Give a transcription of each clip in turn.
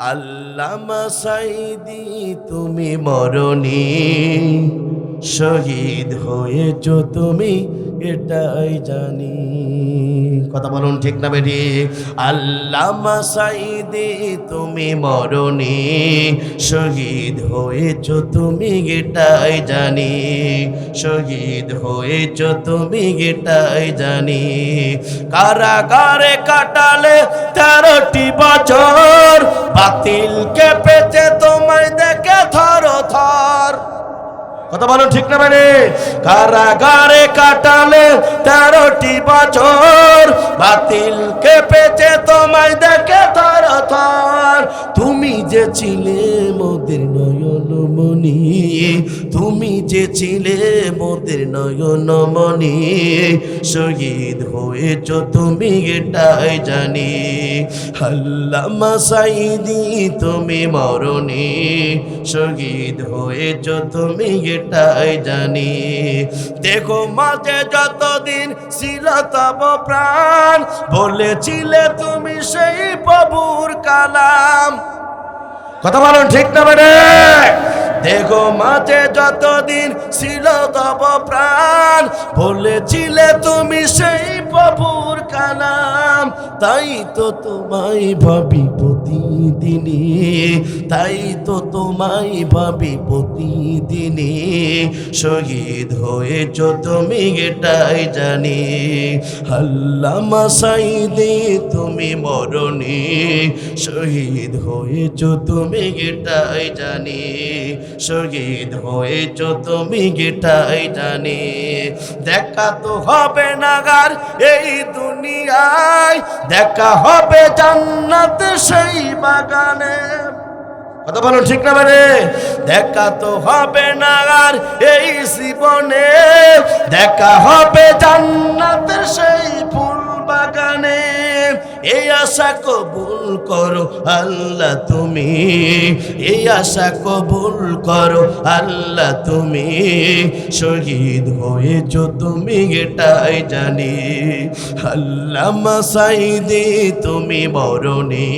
আল্লামা সাইদি, তুমি মরণি। শহীদ হয়েছ তুমি, এটাই জানি। কথা বলুন ঠিক না বেটি? আল্লামা সাইদি, তুমি মরণি। শহীদ হয়েছ তুমি, এটাই জানি। শহীদ হয়েছ তুমি, এটাই জানি। কারাগারে কাটালে তেরোটি বছর বাতিল কেঁপেছে তোমায় দেখে থর থর কথা বলো ঠিক না মানে? কারাগারে কাটালে তেরোটি বছর। বাতিল কেঁপেছে তোমায় দেখে থর যে ছিলে মোদের নয়ন মনি তুমি যে ছিলে মোদের নয়ন মনি শহীদ হয়েছ তুমি এটাই জানি। আল্লামা সাইদি, তুমি মরণি, শহীদ হয়েছ তুমি এটাই জানি। দেখো মাঝে যতদিন ছিল তব প্রাণ, বলেছিলে তুমি সেই প্রভুর কালাম। কথা বলুন ঠিক না বেড়ে? দেখো মাঝে যতদিন ছিল তব প্রাণ, বলেছিলে তুমি সেই প্রভুর কালাম, তাই তো তোমায় ভাবি প্রতিদিনে, তাই তো তোমায় ভাবি প্রতিদিনে। শহীদ হয়েছ তুমি, এটাই জানি। আল্লামা সাইদে, তুমি মরণি। শহীদ হয়েছ তুমি, এটাই জানি। শহীদ হয়েছ তুমি, এটাই জানি। দেখা তো হবে নাগার এই দুনিয়ায়। দেখা হবে জান্নাত সেই বাগানে। কথা বলো ঠিক না মানে দেখা তো হবে না আর এই জীবনে। দেখা হবে জান্নাতের এই আশা কবুল করো আল্লাহ তুমি। এই আশা কবুল করো আল্লাহ তুমি। শহীদ হয়েছ তুমি এটাই জানি। আল্লাহ মাসাইদি তুমি মরণী।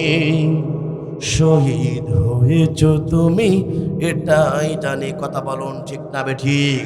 শহীদ হয়েছ তুমি এটাই জানি। কথা বলুন ঠিক না বে ঠিক?